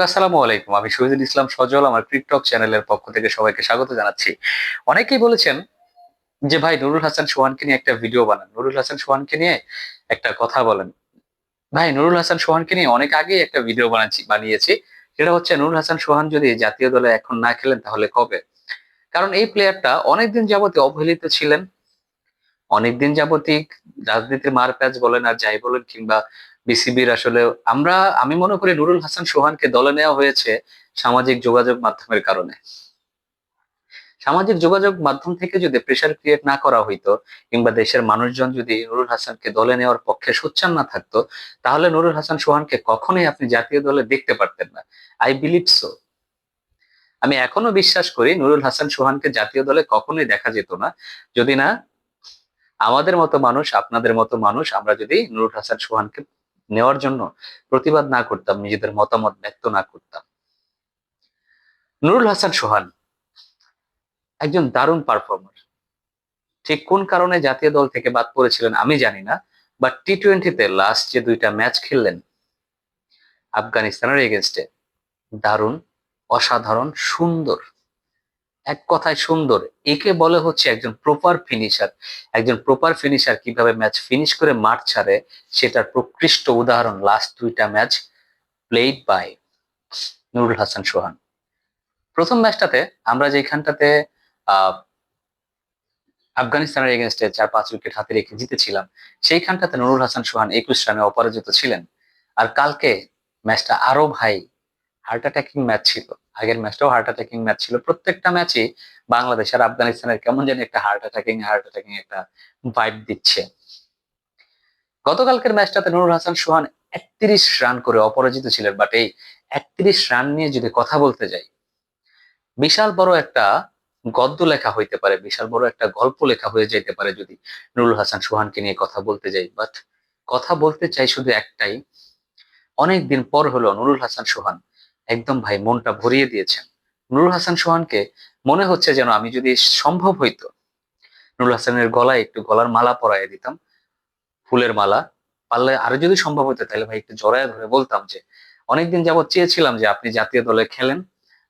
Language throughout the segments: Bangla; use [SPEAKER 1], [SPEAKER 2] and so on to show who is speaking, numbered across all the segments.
[SPEAKER 1] আসসালামু আলাইকুম। আমি শহীদুল ইসলাম সজল, আমার ক্রিকটক চ্যানেলের পক্ষ থেকে সবাইকে স্বাগত জানাচ্ছি। অনেকেই বলেছেন যে, ভাই, নুরুল হাসান সোহানকে নিয়ে একটা ভিডিও বানান। নুরুল হাসান সোহানকে নিয়ে একটা কথা বলেন। ভাই, নুরুল হাসান সোহানকে নিয়ে অনেক আগেই একটা ভিডিও বানাচ্ছি, বানিয়েছি। সেটা হচ্ছে, নুরুল হাসান সোহান যদি জাতীয় দলে এখন না খেলেন, তাহলে কবে? কারণ এই প্লেয়ারটা অনেকদিন যাবতীয় অবহেলিত ছিলেন। অনেকদিন যাবতিক রাজনীতির মার প্যাচ বলেন আর যাই বলেন কিংবা বিসিবির আসলে আমরা, আমি মনে করি নুরুল হাসান সোহানকে দলে নেওয়া হয়েছে সামাজিক যোগাযোগ মাধ্যমের কারণে। সামাজিক যোগাযোগ মাধ্যম থেকে যদি প্রেশার ক্রিয়েট না করা হইতো কিংবা দেশের মানুষজন যদি নুরুল হাসানকে দলে নেওয়ার পক্ষে সোচ্চার না থাকতো, তাহলে নুরুল হাসান সোহানকে কখনোই আপনি জাতীয় দলে দেখতে পারতেন না। আই বিলিভ সো আমি এখনও বিশ্বাস করি নুরুল হাসান সোহানকে জাতীয় দলে কখনোই দেখা যেত না। যদি না আমাদের মতো মানুষ, আপনাদের মতো মানুষ আমরা যদি নুরুল হাসান সোহানকে নেওয়ার জন্য প্রতিবাদ না করতাম, নিজেদের মতামত ব্যক্ত না করতাম। নুরুল হাসান সোহান একজন দারুণ পারফর্মার ঠিক কোন কারণে জাতীয় দল থেকে বাদ পড়েছিলেন আমি জানি না বাট টি টোয়েন্টিতে লাস্ট যে দুইটা ম্যাচ খেললেন, আফগানিস্তানের এগেনস্টে দারুণ, অসাধারণ, সুন্দর এক কথায় সুন্দর। একে বলে হচ্ছে একজন প্রপার ফিনিশার একজন প্রপার ফিনিশার কীভাবে ম্যাচ ফিনিশ করে মাঠ ছাড়ে, সেটার প্রকৃষ্ট উদাহরণ লাস্ট দুইটা match played by Nurul Hasan Sohan. প্রথম ম্যাচটাতে আমরা যেখানটাতে আফগানিস্তানের এগেনস্টে চার পাঁচ উইকেট হাতে রেখে জিতেছিলাম, সেইখানটাতে নুরুল হাসান সোহান একুশ রানে অপরাজিত ছিলেন। আর কালকে ম্যাচটা আরও ভাই হার্ট অ্যাটাকিং ম্যাচ ছিল। আগের ম্যাচটাও হার্ট অ্যাটাকিং ম্যাচ ছিল। প্রত্যেকটা ম্যাচই বাংলাদেশ আর আফগানিস্তানের কেমন জানি একটা হার্ট অ্যাটাকিং হার্ট অ্যাটাকিং একটা ভাইব দিচ্ছে। গতকালকের ম্যাচটাতে নুরুল হাসান সোহান একত্রিশ রান করে অপরাজিত ছিলেন বাট এই একত্রিশ রান নিয়ে যদি কথা বলতে যাই, বিশাল বড় একটা গদ্য লেখা হইতে পারে, বিশাল বড় একটা গল্প লেখা হয়ে যেতে পারে যদি নুরুল হাসান সোহানকে নিয়ে কথা বলতে যাই। বাট কথা বলতে চাই শুধু একটাই অনেক দিন পর হলো নুরুল হাসান সোহান একদম ভাই, মনটা ভরিয়ে দিয়েছেন নুরুল হাসান সোহানকে মনে হচ্ছে যেন আমি যদি সম্ভব হইতো, নুরুল হাসানের গলায় একটু গলার মালা পরাইয়ে দিতাম, ফুলের মালা, পারলে আরও যদি সম্ভব হতো তাহলে ভাই একটু জড়ায় ধরে বলতাম যে, অনেকদিন যাবত চেয়েছিলাম যে আপনি জাতীয় দলে খেলেন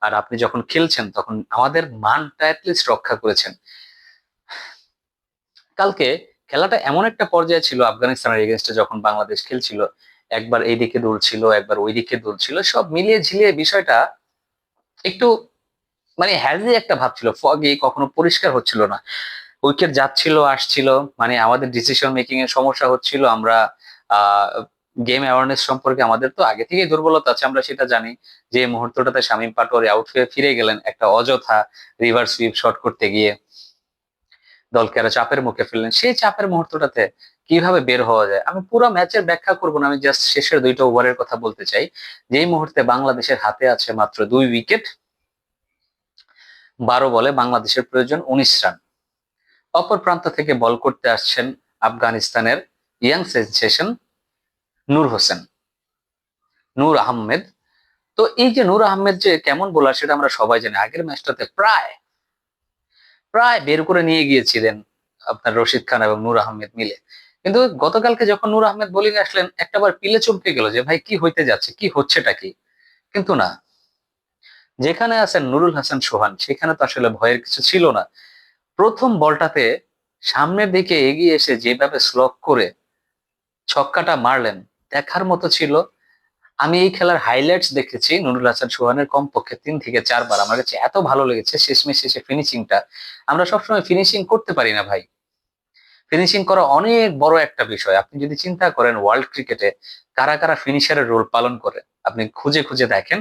[SPEAKER 1] আর আপনি যখন খেলছেন তখন আমাদের মানটা অ্যাটলিস্ট রক্ষা করেছেন। কালকে খেলাটা এমন একটা পর্যায়ে ছিল, আফগানিস্তানের এগেনস্টে যখন বাংলাদেশ খেলছিল একবার এইদিকে দূর ছিল, একবার ওইদিকে দূর ছিল, সব মিলিয়ে ঝিলিয়ে বিষয়টা একটু মানে হ্যাজি একটা ভাব ছিল ফগে কখনো পরিষ্কার হচ্ছিল না। উইকেট যাচ্ছিল আসছিল মানে আমাদের ডিসিশন মেকিং এর সমস্যা হচ্ছিল, আমরা গেম অ্যাওয়ারনেস সম্পর্কে আমাদের তো আগে থেকেই দুর্বলতা আছে, আমরা সেটা জানি। যে মুহূর্তটাতে শামীম পাটোয়ারি আউট হয়ে ফিরে গেলেন একটা অযথা রিভার্স সুইপ শট করতে গিয়ে। দলকে আরও চাপের মুখে ফেললেন। সেই চাপের মুহূর্তটাতে কীভাবে বের হওয়া যায়? আমি পুরো ম্যাচের ব্যাখ্যা করব না, আমি জাস্ট শেষের দুইটা ওভারের কথা বলতে চাই। যেই মুহূর্তে বাংলাদেশের হাতে আছে মাত্র দুই উইকেট বারো বলে বাংলাদেশের প্রয়োজন উনিশ রান। অপর প্রান্ত থেকে বল করতে আসছেন আফগানিস্তানের ইয়াং সেন্সেশন নূর হোসেন, নূর আহমেদ। তো এই যে নূর আহমেদ যে কেমন বোলার সেটা আমরা সবাই জানি। আগের ম্যাচটাতে প্রায় প্রায় বের করে নিয়ে গিয়েছিলেন আপনার রশিদ খান এবং নূর আহমেদ মিলে। কিন্তু গতকালকে যখন নূর আহমেদ বোলিং আসলেন একটাবার পিলে চমকে গেল যে, ভাই, কি হইতে যাচ্ছে? কি হচ্ছেটা কি? কিন্তু না। যেখানে আছেন নুরুল হাসান সোহান, সেখানে তো আসলে ভয়ের কিছু ছিল না। প্রথম বলটাতে সামনের দিকে এগিয়ে এসে যেভাবে স্লক করে ছক্কাটা মারলেন, দেখার মতো ছিল। আমি এই খেলার হাইলাইটস দেখেছি নুরুল হাসান সোহানের কমপক্ষে তিন থেকে চারবার। আমার কাছে এত ভালো লেগেছে শেষমেশ শেষে ফিনিশিংটা আমরা সবসময় ফিনিশিং করতে পারি না, ভাই। ফিনিশিং করা অনেক বড় একটা বিষয়। আপনি যদি চিন্তা করেন ওয়ার্ল্ড ক্রিকেটে কারা কারা ফিনিশারের রোল পালন করে, আপনি খুঁজে খুঁজে দেখেন।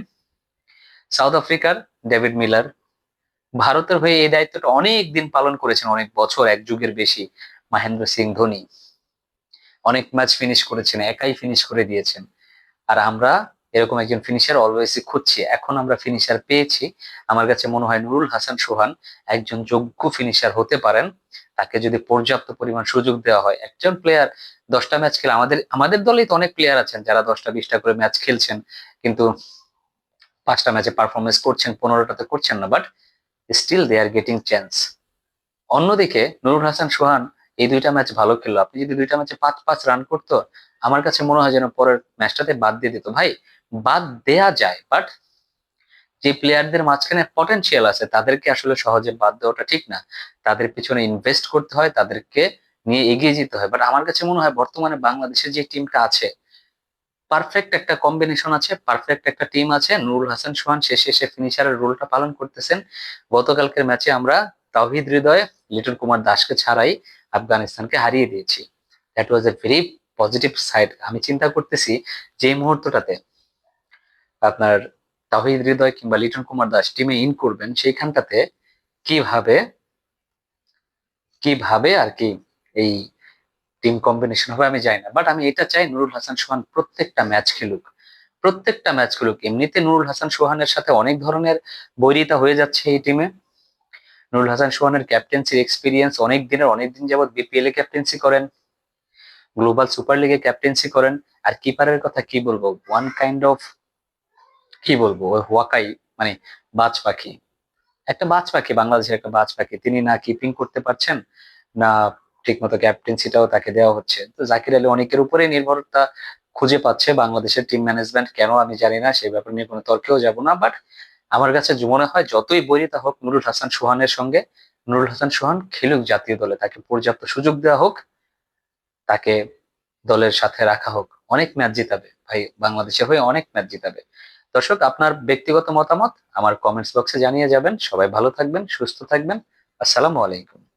[SPEAKER 1] সাউথ আফ্রিকার ডেভিড মিলার ভারতের হয়ে এই দায়িত্বটা অনেক দিন পালন করেছেন, অনেক বছর, এক যুগের বেশি। মহেন্দ্র সিং ধোনি, অনেক ম্যাচ ফিনিশ করেছেন, একাই ফিনিশ করে দিয়েছেন। আর আমরা এরকম একজন ফিনিশার অলওয়েজই খুঁজছি। এখন আমরা ফিনিশার পেয়েছি। আমার কাছে মনে হয় নুরুল হাসান সোহান একজন যোগ্য ফিনিশার হতে পারেন। তাকে যদি পর্যাপ্ত পরিমাণ সুযোগ দেওয়া হয়, একজন প্লেয়ার দশটা ম্যাচ খেলে আমাদের আমাদের দলেই তো অনেক প্লেয়ার আছেন যারা দশটা, বিশটা করে ম্যাচ খেলছেন। কিন্তু পাঁচটা ম্যাচে পারফরমেন্স করছেন পনেরোটাতে করছেন না but still they are getting chance অন্যদিকে নুরুল হাসান সোহান এই দুইটা ম্যাচ ভালো খেললো। আপনি যদি দুইটা ম্যাচে পাঁচ পাঁচ রান করতো, আমার কাছে মনে হয় যেন পরের ম্যাচটাতে বাদ দিয়ে দিত। ভাই বাদ দেয়া যায় বাট যে প্লেয়ারদের মাঝখানে পটেনশিয়াল আছে, তাদেরকে আসলে সহজে বাদ দেওয়াটা ঠিক না। তাদের পিছনে ইনভেস্ট করতে হয়, তাদেরকে নিয়ে এগিয়ে যেতে হয়। বাট আমার কাছে মনে হয় বর্তমানে বাংলাদেশের যে টিমটা আছে পারফেক্ট একটা কম্বিনেশন আছে পারফেক্ট একটা টিম আছে। নুরুল হাসান, সোহান শেষে এসে ফিনিশারের রোলটা পালন করতেছেন। গতকালকের ম্যাচে আমরা তাওহিদ হৃদয়, লিটন কুমার দাসকে ছাড়াই আফগানিস্তানকে হারিয়ে দিয়েছি। That was a very positive side আমি চিন্তা করতেছি যে মুহূর্তটাতে আপনার তাহিদ হৃদয় কিংবা লিটন কুমার দাস টিমে ইন করবেন, সেইখানটাতে কীভাবে কীভাবে আর কি এই টিম কম্বিনেশন হবে আমি জানি না বাট আমি এটা চাই নুরুল হাসান সোহান প্রত্যেকটা ম্যাচ খেলুক। প্রত্যেকটা ম্যাচ খেলুক, এমনিতে নুরুল হাসান সোহানের সাথে অনেক ধরনের বৈরিতা হয়ে যাচ্ছে এই টিমে নুরুল হাসান সোহানের ক্যাপ্টেন্সির এক্সপিরিয়েন্স অনেক দিনের, অনেক দিন যাবৎ বিপিএল এ ক্যাপ্টেন্সি করেন গ্লোবাল সুপার লিগে ক্যাপ্টেন্সি করেন। আর কিপারের কথা কি বলব? ওয়ান কাইন্ড অফ কি বলব? ওই ওয়াকাই মানে বাজ পাখি। একটা বাজ পাখি, বাংলাদেশের একটা বাজ পাখি। তিনি না কিপিং করতে পারছেন, না ঠিক মতো ক্যাপ্টেন্সিটাও তাকে দেওয়া হচ্ছে। তো জাকির আলী অনেকের উপরে নির্ভরতা খুঁজে পাচ্ছে বাংলাদেশের টিম ম্যানেজমেন্ট কেন আমি জানি না সেই ব্যাপারে নিয়ে কোনো তর্কেও যাব না। বাট আমার কাছে মনে হয়, যতই বৈরিতা হোক, নুরুল হাসান সোহানের সঙ্গে, নুরুল হাসান সোহান খেলুক জাতীয় দলে। তাকে পর্যাপ্ত সুযোগ দেওয়া হোক, তাকে দলের সাথে রাখা হোক। অনেক ম্যাচ জিতাবে। ভাই, বাংলাদেশের হয়ে অনেক ম্যাচ জিতাবে। দর্শক, আপনার ব্যক্তিগত মতামত আমার কমেন্টস বক্সে জানিয়ে যাবেন। সবাই ভালো থাকবেন, সুস্থ থাকবেন। আসসালামু আলাইকুম।